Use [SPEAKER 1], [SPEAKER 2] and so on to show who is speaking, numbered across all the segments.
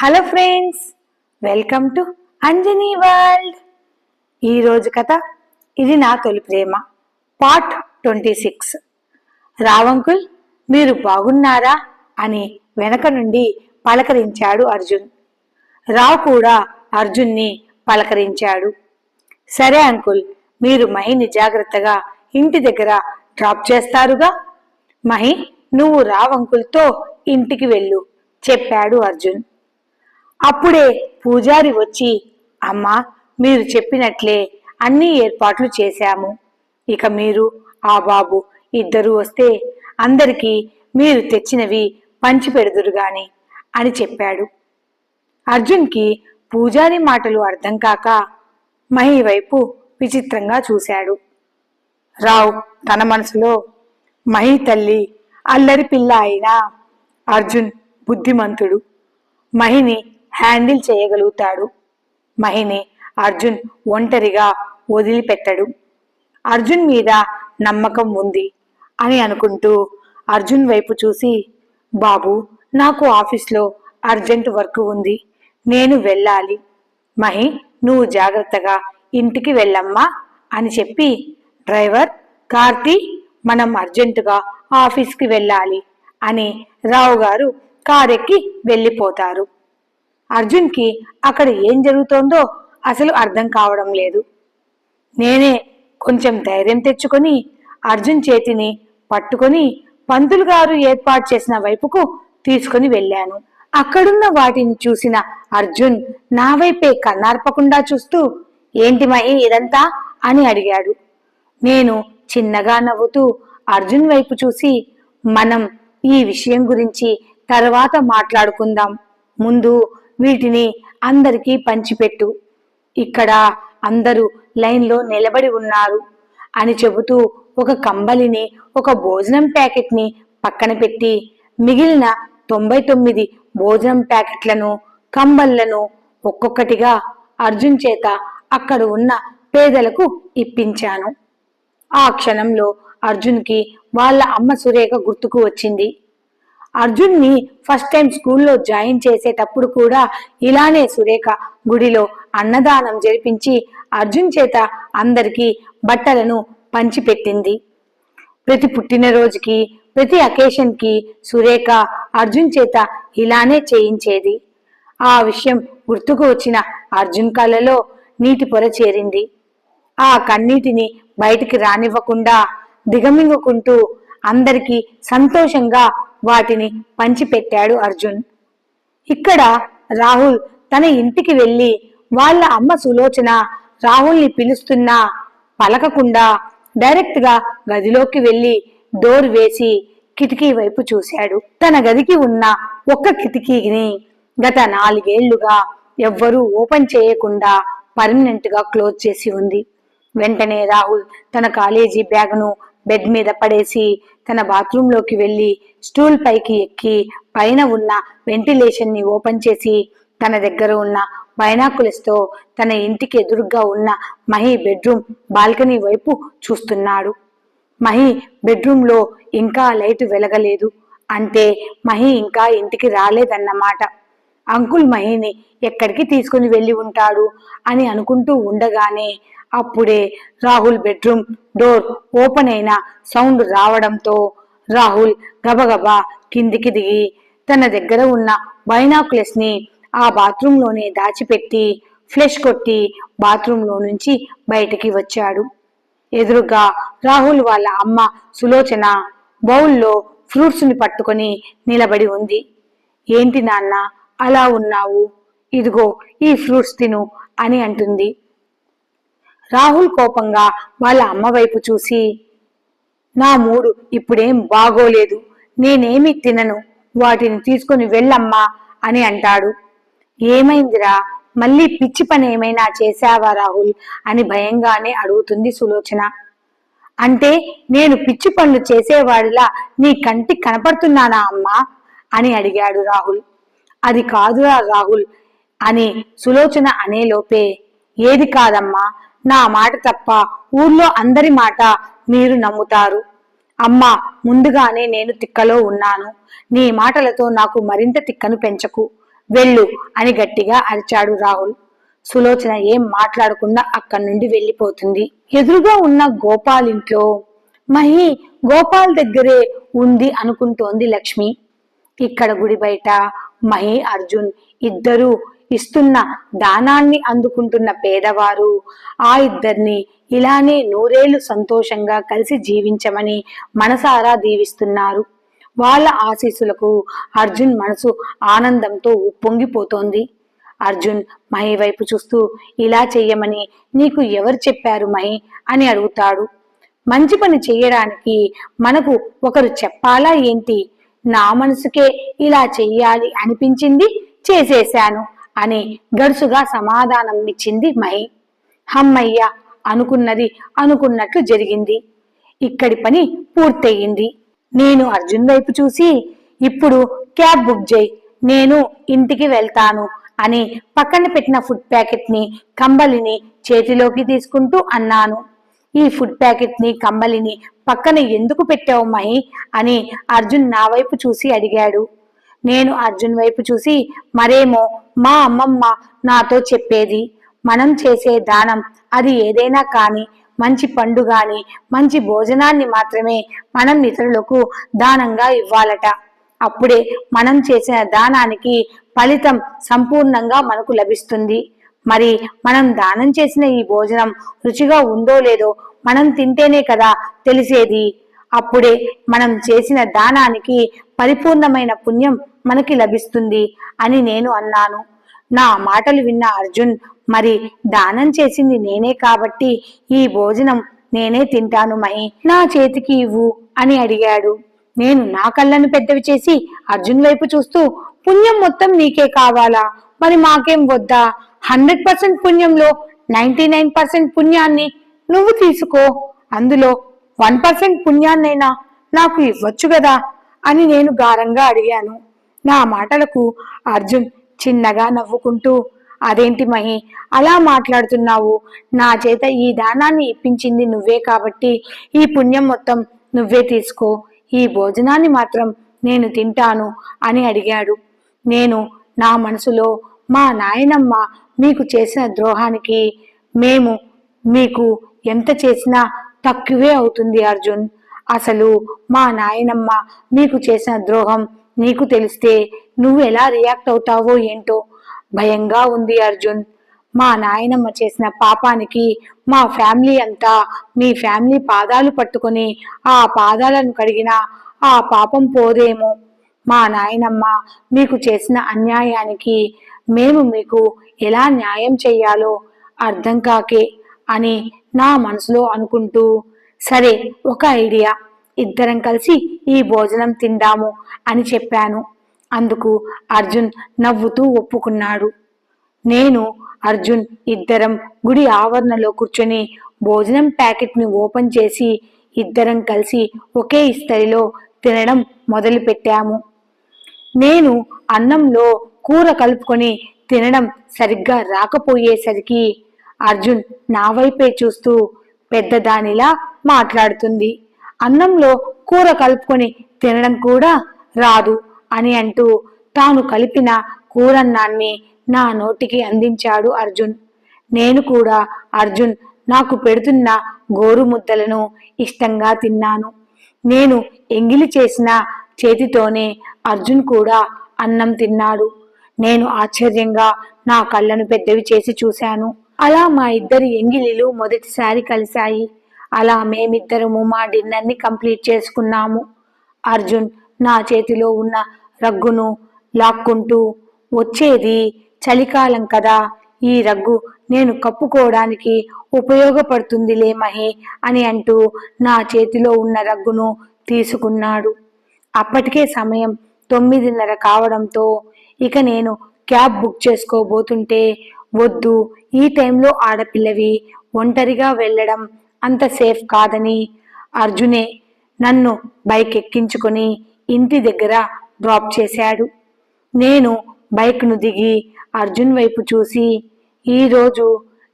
[SPEAKER 1] Hello friends welcome to Anjani world. ఈరోజు కథ ఇది నా తొలి ప్రేమ పార్ట్ ట్వంటీ సిక్స్. రావంకుల్ మీరు బాగున్నారా? అని వెనక నుండి పలకరించాడు అర్జున్. రావు కూడా అర్జున్ని పలకరించాడు. సరే అంకుల్ మీరు మహిని జాగ్రత్తగా ఇంటి దగ్గర డ్రాప్ చేస్తారుగా? మహి నువ్వు రావ్ అంకుల్తో ఇంటికి వెళ్ళు చెప్పాడు అర్జున్. అప్పుడే పూజారి వచ్చి అమ్మా మీరు చెప్పినట్లే అన్ని ఏర్పాట్లు చేశాము. ఇక మీరు ఆ బాబు ఇద్దరు వస్తే అందరికీ మీరు తెచ్చినవి పంచి పెడుదురు గాని అని చెప్పాడు. అర్జున్కి పూజారి మాటలు అర్థం కాక మహి వైపు విచిత్రంగా చూశాడు. రావు తన మనసులో మహి తల్లి అల్లరి పిల్ల అయినా అర్జున్ బుద్ధిమంతుడు. మహిని హ్యాండిల్ చేయగలుగుతాడు. మహిని అర్జున్ ఒంటరిగా వదిలిపెట్టడు. అర్జున్ మీద నమ్మకం ఉంది అని అనుకుంటూ అర్జున్ వైపు చూసి బాబు నాకు ఆఫీస్లో అర్జెంట్ వర్క్ ఉంది. నేను వెళ్ళాలి. మహి నువ్వు జాగ్రత్తగా ఇంటికి వెళ్ళమ్మా అని చెప్పి డ్రైవర్ కార్తీ మనం అర్జెంటుగా ఆఫీస్కి వెళ్ళాలి అని రావు గారు కారెక్కి వెళ్ళిపోతారు. అర్జున్కి అక్కడ ఏం జరుగుతోందో అసలు అర్థం కావడం లేదు. నేనే కొంచెం ధైర్యం తెచ్చుకొని అర్జున్ చేతిని పట్టుకొని పంతులు గారు ఏర్పాటు చేసిన వైపుకు తీసుకుని వెళ్ళాను. అక్కడున్న వాటిని చూసిన అర్జున్ నా వైపే కన్నార్పకుండా చూస్తూ ఏంటి మహి ఇదంతా? అని అడిగాడు. నేను చిన్నగా నవ్వుతూ అర్జున్ వైపు చూసి మనం ఈ విషయం గురించి తర్వాత మాట్లాడుకుందాం. ముందు వీటిని అందరికీ పంచిపెట్టు. ఇక్కడ అందరూ లైన్లో నిలబడి ఉన్నారు. అని చెబుతూ ఒక కంబలిని ఒక భోజనం ప్యాకెట్ని పక్కన పెట్టి మిగిలిన తొంభై తొమ్మిది భోజనం ప్యాకెట్లను కంబళ్ళను ఒక్కొక్కటిగా అర్జున్ చేత అక్కడ ఉన్న పేదలకు ఇప్పించాను. ఆ క్షణంలో అర్జున్కి వాళ్ళ అమ్మ సురేఖ గుర్తుకు వచ్చింది. అర్జున్ని ఫస్ట్ టైం స్కూల్లో జాయిన్ చేసేటప్పుడు కూడా ఇలానే సురేఖ గుడిలో అన్నదానం జరిపించి అర్జున్ చేత అందరికీ బట్టలను పంచిపెట్టింది. ప్రతి పుట్టినరోజుకి ప్రతి అకేషన్కి సురేఖ అర్జున్ చేత ఇలానే చేయించేది. ఆ విషయం గుర్తుకు వచ్చిన అర్జున్ కళ్ళలో నీటి పొర చేరింది. ఆ కన్నీటిని బయటికి రానివ్వకుండా దిగమింగుకుంటూ అందరికీ సంతోషంగా వాటిని పంచిపెట్టాడు అర్జున్. ఇక్కడ రాహుల్ తన ఇంటికి వెళ్ళి వాళ్ళ అమ్మ సులోచన రాహుల్ని పిలుస్తున్నా పలకకుండా డైరెక్ట్గా గదిలోకి వెళ్ళి డోర్ వేసి కిటికీ వైపు చూశాడు. తన గదికి ఉన్న ఒక్క కిటికీని గత నాలుగేళ్ళుగా ఎవ్వరూ ఓపెన్ చేయకుండా పర్మనెంట్గా క్లోజ్ చేసి ఉంది. వెంటనే రాహుల్ తన కాలేజీ బ్యాగ్ను బెడ్ మీద పడేసి తన బాత్రూంలోకి వెళ్ళి స్టూల్ పైకి ఎక్కి పైన ఉన్న వెంటిలేషన్ని ఓపెన్ చేసి తన దగ్గర ఉన్న బైనాకులస్తో తన ఇంటికి ఎదురుగా ఉన్న మహి బెడ్రూమ్ బాల్కనీ వైపు చూస్తున్నాడు. మహి బెడ్రూమ్లో ఇంకా లైట్ వెలగలేదు. అంటే మహి ఇంకా ఇంటికి రాలేదన్నమాట. అంకుల్ మహిని ఎక్కడికి తీసుకుని వెళ్ళి ఉంటాడు అని అనుకుంటూ ఉండగానే అప్పుడే రాహుల్ బెడ్రూమ్ డోర్ ఓపెన్ అయిన సౌండ్ రావడంతో రాహుల్ గబగబా కిందికి దిగి తన దగ్గర ఉన్న బైనాకులెస్ని ఆ బాత్రూంలోనే దాచిపెట్టి ఫ్లెష్ కొట్టి బాత్రూంలో నుంచి బయటికి వచ్చాడు. ఎదురుగా రాహుల్ వాళ్ళ అమ్మ సులోచన బౌల్లో ఫ్రూట్స్ని పట్టుకొని నిలబడి ఉంది. ఏంటి నాన్న అలా ఉన్నావు? ఇదిగో ఈ ఫ్రూట్స్ తిను అని అంటుంది. రాహుల్ కోపంగా వాళ్ళ అమ్మ వైపు చూసి నా మూడు ఇప్పుడేం బాగోలేదు. నేనేమి తినను. వాటిని తీసుకుని వెళ్ళమ్మా అని అంటాడు. ఏమైందిరా? మళ్ళీ పిచ్చి పని ఏమైనా చేశావా రాహుల్? అని భయంగానే అడుగుతుంది సులోచన. అంటే నేను పిచ్చి పనులు చేసేవాడిలా నీ కంటికి కనపడుతున్నానా అమ్మా? అని అడిగాడు రాహుల్. అది కాదురా రాహుల్ అని సులోచన అనేలోపే ఏది కాదమ్మా? నా మాట తప్ప ఊర్లో అందరి మాట మీరు నమ్ముతారు. అమ్మా ముందుగానే నేను తిక్కలో ఉన్నాను. నీ మాటలతో నాకు మరింత తిక్కను పెంచకు. వెళ్ళు అని గట్టిగా అరిచాడు రాహుల్. సులోచన ఏం మాట్లాడకుండా అక్కడి నుండి వెళ్ళిపోతుంది. ఎదురుగా ఉన్న గోపాల్ ఇంట్లో మహి గోపాల్ దగ్గరే ఉంది అనుకుంటోంది లక్ష్మి. ఇక్కడ గుడి బయట మహి అర్జున్ ఇద్దరూ ఇస్తున్న దానాన్ని అందుకుంటున్న పేదవారు ఆ ఇద్దరిని ఇలానే నూరేళ్ళు సంతోషంగా కలిసి జీవించమని మనసారా దీవిస్తున్నారు. వాళ్ళ ఆశీస్సులకు అర్జున్ మనసు ఆనందంతో ఉప్పొంగిపోతోంది. అర్జున్ మహి వైపు చూస్తూ ఇలా చెయ్యమని నీకు ఎవరు చెప్పారు మహి? అని అడుగుతాడు. మంచి పని చెయ్యడానికి మనకు ఒకరు చెప్పాలా ఏంటి? నా మనసుకే ఇలా చెయ్యాలి అనిపించింది చేసేశాను. అని గడుసుగా సమాధానం ఇచ్చింది మహి. హమ్మయ్య అనుకున్నది అనుకున్నట్లు జరిగింది. ఇక్కడి పని పూర్తయింది. నేను అర్జున్ వైపు చూసి ఇప్పుడు క్యాబ్ బుక్ చేయి. నేను ఇంటికి వెళ్తాను అని పక్కన పెట్టిన ఫుడ్ ప్యాకెట్ని కంబలిని చేతిలోకి తీసుకుంటూ అన్నాను. ఈ ఫుడ్ ప్యాకెట్ని కంబలిని పక్కన ఎందుకు పెట్టావు మహి? అని అర్జున్ నా వైపు చూసి అడిగాడు. నేను అర్జున్ వైపు చూసి మరేమో మా అమ్మమ్మ నాతో చెప్పేది. మనం చేసే దానం అది ఏదైనా కానీ మంచి పండు గాని మంచి భోజనాన్ని మాత్రమే మనం ఇతరులకు దానంగా ఇవ్వాలట. అప్పుడే మనం చేసిన దానానికి ఫలితం సంపూర్ణంగా మనకు లభిస్తుంది. మరి మనం దానం చేసిన ఈ భోజనం రుచిగా ఉందో లేదో మనం తింటేనే కదా తెలిసేది. అప్పుడే మనం చేసిన దానానికి పరిపూర్ణమైన పుణ్యం మనకి లభిస్తుంది అని నేను అన్నాను. నా మాటలు విన్న అర్జున్ మరి దానం చేసింది నేనే కాబట్టి ఈ భోజనం నేనే తింటాను మహి. నా చేతికి ఇవ్వు అని అడిగాడు. నేను నా కళ్ళను పెద్దవి చేసి అర్జున్ వైపు చూస్తూ పుణ్యం మొత్తం నీకే కావాలా? మరి మాకేం వద్దా? హండ్రెడ్ పర్సెంట్ పుణ్యంలో నైన్టీ నైన్ పర్సెంట్ పుణ్యాన్ని నువ్వు తీసుకో. అందులో వన్ పర్సెంట్ పుణ్యాన్నైనా నాకు ఇవ్వచ్చు కదా? అని నేను గారంగా అడిగాను. నా మాటలకు అర్జున్ చిన్నగా నవ్వుకుంటూ అదేంటి మహి అలా మాట్లాడుతున్నావు? నా చేత ఈ దానాన్ని ఇప్పించింది నువ్వే కాబట్టి ఈ పుణ్యం మొత్తం నువ్వే తీసుకో. ఈ భోజనాన్ని మాత్రం నేను తింటాను అని అడిగాడు. నేను నా మనసులో మా నాయనమ్మ మీకు చేసిన ద్రోహానికి మేము మీకు ఎంత చేసినా తక్కువే అవుతుంది అర్జున్. అసలు మా నాయనమ్మ మీకు చేసిన ద్రోహం నీకు తెలిస్తే నువ్వు ఎలా రియాక్ట్ అవుతావో ఏంటో భయంగా ఉంది అర్జున్. మా నాయనమ్మ చేసిన పాపానికి మా ఫ్యామిలీ అంతా మీ ఫ్యామిలీ పాదాలు పట్టుకొని ఆ పాదాలను కడిగినా ఆ పాపం పోదేమో. మా నాయనమ్మ మీకు చేసిన అన్యాయానికి మేము మీకు ఎలా న్యాయం చెయ్యాలో అర్థం కాకే అని నా మనసులో అనుకుంటూ సరే ఒక ఐడియా. ఇద్దరం కలిసి ఈ భోజనం తిందాము అని చెప్పాను. అందుకు అర్జున్ నవ్వుతూ ఒప్పుకున్నాడు. నేను అర్జున్ ఇద్దరం గుడి ఆవరణలో కూర్చొని భోజనం ప్యాకెట్ని ఓపెన్ చేసి ఇద్దరం కలిసి ఒకే ఇస్తరిలో తినడం మొదలుపెట్టాము. నేను అన్నంలో కూర కలుపుకొని తినడం సరిగ్గా రాకపోయేసరికి అర్జున్ నా వైపే చూస్తూ పెద్దదానిలా మాట్లాడుతుంది. అన్నంలో కూర కలుపుకొని తినడం కూడా రాదు అని అంటూ తాను కలిపిన కూరన్నాన్ని నా నోటికి అందించాడు అర్జున్. నేను కూడా అర్జున్ నాకు పెడుతున్న గోరు ముద్దలను ఇష్టంగా తిన్నాను. నేను ఎంగిలి చేసిన చేతితోనే అర్జున్ కూడా అన్నం తిన్నాడు. నేను ఆశ్చర్యంగా నా కళ్ళను పెద్దవి చేసి చూశాను. అలా మా ఇద్దరి ఎంగిలిలు మొదటిసారి కలిశాయి. అలా మేమిద్దరము మా డిన్నర్ని కంప్లీట్ చేసుకున్నాము. అర్జున్ నా చేతిలో ఉన్న రగ్గును లాక్కుంటూ వచ్చేది చలికాలం కదా ఈ రగ్గు నేను కప్పుకోవడానికి ఉపయోగపడుతుందిలే మహి అని అంటూ నా చేతిలో ఉన్న రగ్గును తీసుకున్నాడు. అప్పటికే సమయం తొమ్మిదిన్నర కావడంతో ఇక నేను క్యాబ్ బుక్ చేసుకోబోతుంటే వద్దు ఈ టైంలో ఆడపిల్లవి ఒంటరిగా వెళ్ళడం అంత సేఫ్ కాదని అర్జునే నన్ను బైక్ ఎక్కించుకొని ఇంటి దగ్గర డ్రాప్ చేశాడు. నేను బైక్ను దిగి అర్జున్ వైపు చూసి ఈరోజు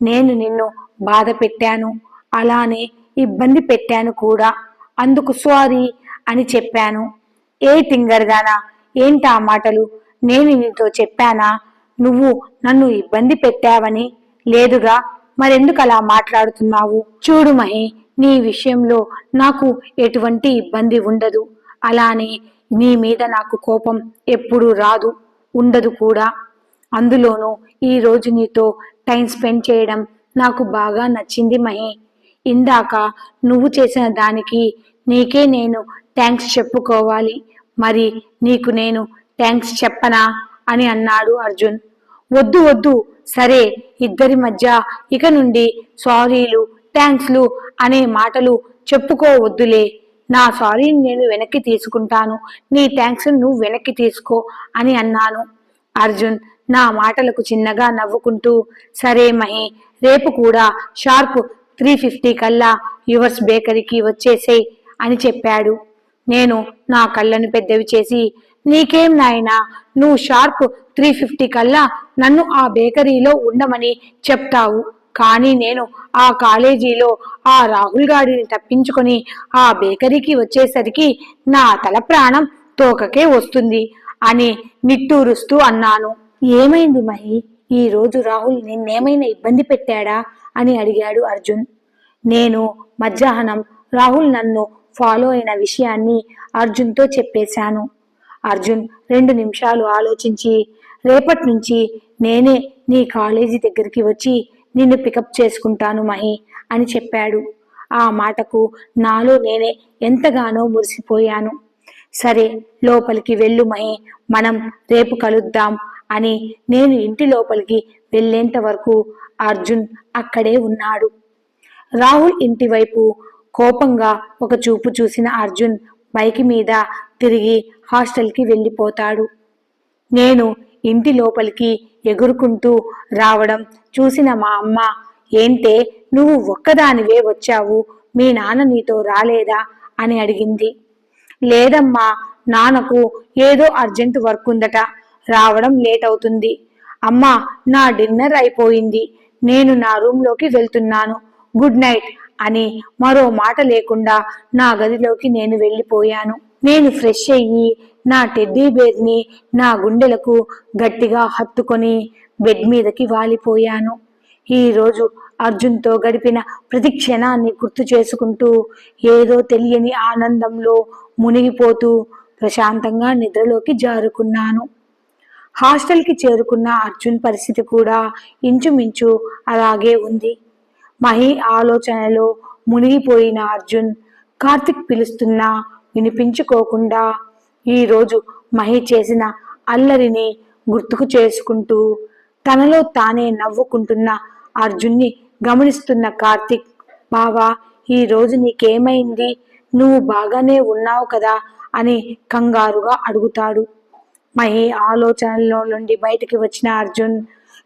[SPEAKER 1] నేను నిన్ను బాధ పెట్టాను అలానే ఇబ్బంది పెట్టాను కూడా. అందుకు సారీ అని చెప్పాను. ఏ తింగరదానా ఏంటా మాటలు? నేను నీతో చెప్పానా? నువ్వు నన్ను ఇబ్బంది పెట్టావని? లేదుగా మరెందుకు అలా మాట్లాడుతున్నావు? చూడు మహి నీ విషయంలో నాకు ఎటువంటి ఇబ్బంది ఉండదు. అలానే నీ మీద నాకు కోపం ఎప్పుడూ రాదు ఉండదు కూడా. అందులోనూ ఈ రోజు నీతో టైం స్పెండ్ చేయడం నాకు బాగా నచ్చింది మహి. ఇందాక నువ్వు చేసిన దానికి నీకే నేను థ్యాంక్స్ చెప్పుకోవాలి. మరి నీకు నేను థ్యాంక్స్ చెప్పనా? అని అన్నాడు అర్జున్. వద్దు వద్దు సరే ఇద్దరి మధ్య ఇక నుండి సారీలు థ్యాంక్స్లు అనే మాటలు చెప్పుకోవద్దులే. నా సారీని నేను వెనక్కి తీసుకుంటాను. నీ థ్యాంక్స్ నువ్వు వెనక్కి తీసుకో అని అన్నాను. అర్జున్ నా మాటలకు చిన్నగా నవ్వుకుంటూ సరే మహి రేపు కూడా షార్ప్ త్రీ ఫిఫ్టీ కల్లా యువర్స్ బేకరీకి వచ్చేసేయ్ అని చెప్పాడు. నేను నా కళ్ళను పెద్దవి చేసి నీకేం నాయనా? నువ్వు షార్ప్ త్రీ ఫిఫ్టీ కల్లా నన్ను ఆ బేకరీలో ఉండమని చెప్తావు. కానీ నేను ఆ కాలేజీలో ఆ రాహుల్ గాడిని తప్పించుకొని ఆ బేకరీకి వచ్చేసరికి నా తల ప్రాణం తోకకే వస్తుంది అని నిట్టూరుస్తూ అన్నాను. ఏమైంది మహి? ఈ రోజు రాహుల్ నిన్నేమైనా ఇబ్బంది పెట్టాడా? అని అడిగాడు అర్జున్. నేను మధ్యాహ్నం రాహుల్ నన్ను ఫాలో అయిన విషయాన్ని అర్జున్తో చెప్పేశాను. అర్జున్ రెండు నిమిషాలు ఆలోచించి రేపటి నుంచి నేనే నీ కాలేజీ దగ్గరికి వచ్చి నిన్ను పికప్ చేసుకుంటాను మహి అని చెప్పాడు. ఆ మాటకు నాలో నేనే ఎంతగానో మురిసిపోయాను. సరే లోపలికి వెళ్ళు మహి మనం రేపు కలుద్దాం అని నేను ఇంటి లోపలికి వెళ్ళేంత వరకు అర్జున్ అక్కడే ఉన్నాడు. రాహుల్ ఇంటి వైపు కోపంగా ఒక చూపు చూసిన అర్జున్ బైక్ మీద తిరిగి హాస్టల్కి వెళ్ళిపోతాడు. నేను ఇంటి లోపలికి ఎగురుకుంటూ రావడం చూసిన మా అమ్మ ఏంటే నువ్వు ఒక్కదానివే వచ్చావు? మీ నాన్న నీతో రాలేదా? అని అడిగింది. లేదమ్మా నాన్నకు ఏదో అర్జెంట్ వర్క్ ఉందట. రావడం లేట్ అవుతుంది అమ్మా నా డిన్నర్ అయిపోయింది. నేను నా రూమ్లోకి వెళ్తున్నాను. Good night. అని మరో మాట లేకుండా నా గదిలోకి నేను వెళ్ళిపోయాను. నేను ఫ్రెష్ అయ్యి నా టెడ్డీ బేర్ని నా గుండెలకు గట్టిగా హత్తుకొని బెడ్ మీదకి వాలిపోయాను. ఈరోజు అర్జున్తో గడిపిన ప్రతి క్షణాన్ని గుర్తు చేసుకుంటూ ఏదో తెలియని ఆనందంలో మునిగిపోతూ ప్రశాంతంగా నిద్రలోకి జారుకున్నాను. హాస్టల్కి చేరుకున్న అర్జున్ పరిస్థితి కూడా ఇంచుమించు అలాగే ఉంది. మహి ఆలోచనలో మునిగిపోయిన అర్జున్ కార్తిక్ పిలుస్తున్నా వినిపించుకోకుండా ఈరోజు మహి చేసిన అల్లరిని గుర్తుకు చేసుకుంటూ తనలో తానే నవ్వుకుంటున్న అర్జున్ని గమనిస్తున్న కార్తిక్ బావా ఈ రోజు నీకేమైంది? నువ్వు బాగానే ఉన్నావు కదా? అని కంగారుగా అడుగుతాడు. మహి ఆలోచనలో నుండి బయటికి వచ్చిన అర్జున్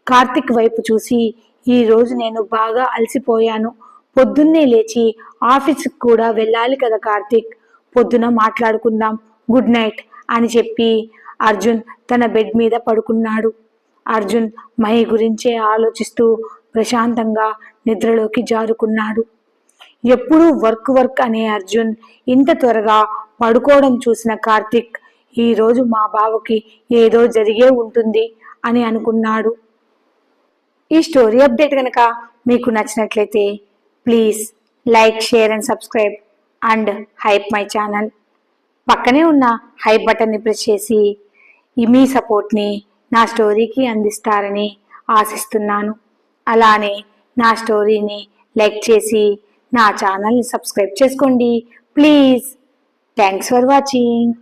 [SPEAKER 1] కార్తిక్ వైపు చూసి ఈరోజు నేను బాగా అలసిపోయాను. పొద్దున్నే లేచి ఆఫీస్కి కూడా వెళ్ళాలి కదా కార్తీక్. పొద్దున మాట్లాడుకుందాం. గుడ్ నైట్ అని చెప్పి అర్జున్ తన బెడ్ మీద పడుకున్నాడు. అర్జున్ మహి గురించే ఆలోచిస్తూ ప్రశాంతంగా నిద్రలోకి జారుకున్నాడు. ఎప్పుడూ వర్క్ వర్క్ అనే అర్జున్ ఇంత త్వరగా పడుకోవడం చూసిన కార్తిక్ ఈరోజు మా బావకి ఏదో జరిగే ఉంటుంది అని అనుకున్నాడు. ఈ స్టోరీ అప్డేట్ కనుక మీకు నచ్చినట్లయితే please like share and subscribe and hype my channel. పక్కనే ఉన్న హైప్ బటన్ని ప్రెస్ చేసి ఈ మీ సపోర్ట్ని నా స్టోరీకి అందిస్తారని ఆశిస్తున్నాను. అలానే నా స్టోరీని లైక్ చేసి నా ఛానల్ని సబ్స్క్రైబ్ చేసుకోండి. Please thanks for watching.